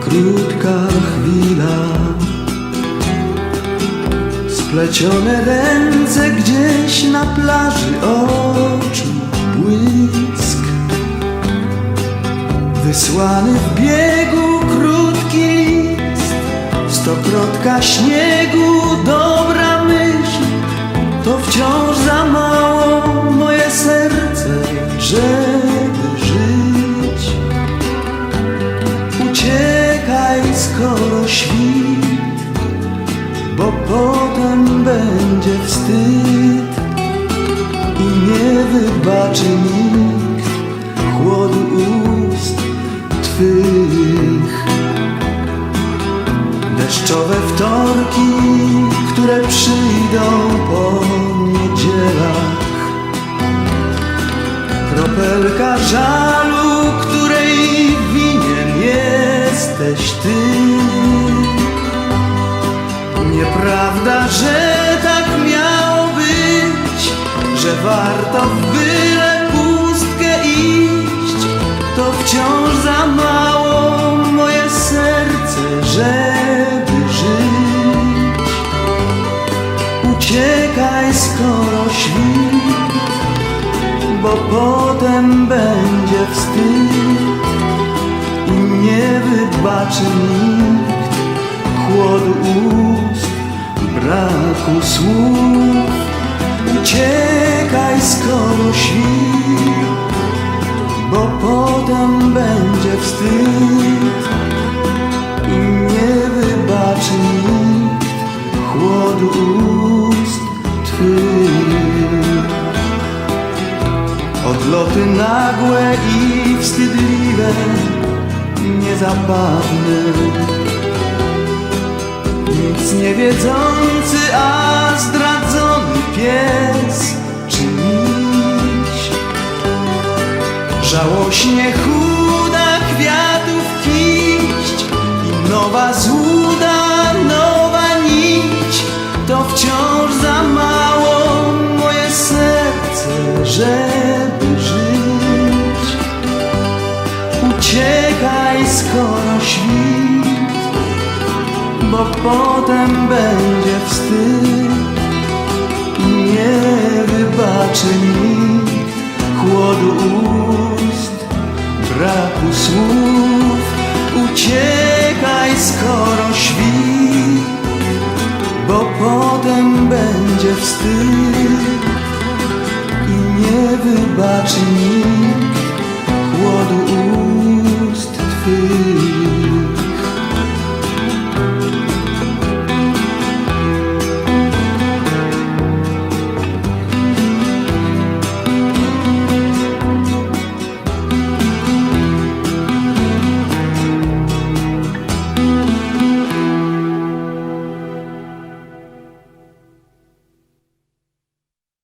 krótka chwila. Splecione ręce gdzieś na plaży oczu błysk. Wysłany w biegu krótki stokrotka śniegu, świt, bo potem będzie wstyd i nie wybaczy nikt chłodu ust Twych. Deszczowe wtorki, które przyjdą po niedzielach. Kropelka żalu, której winien jesteś Ty. Nieprawda, że tak miało być, że warto w byle pustkę iść, to wciąż za mało moje serce, żeby żyć. Uciekaj skoro świt, bo potem będzie wstyd i nie wybaczy nikt chłodu ust, braku słów. Uciekaj skoro świt, bo potem będzie wstyd i nie wybaczy nikt chłodu ust Twych. Odloty nagłe i wstydliwe, niezabawne nic nie wiedzący, Żałośnie chuda kwiatów kiść i nowa złuda, nowa nić. To wciąż za mało moje serce, żeby żyć. Uciekaj skoro świt bo potem będzie wstyd nie wybaczy nikt chłodu słów. Uciekaj skoro świt, bo potem będzie wstyd i nie wybaczy nikt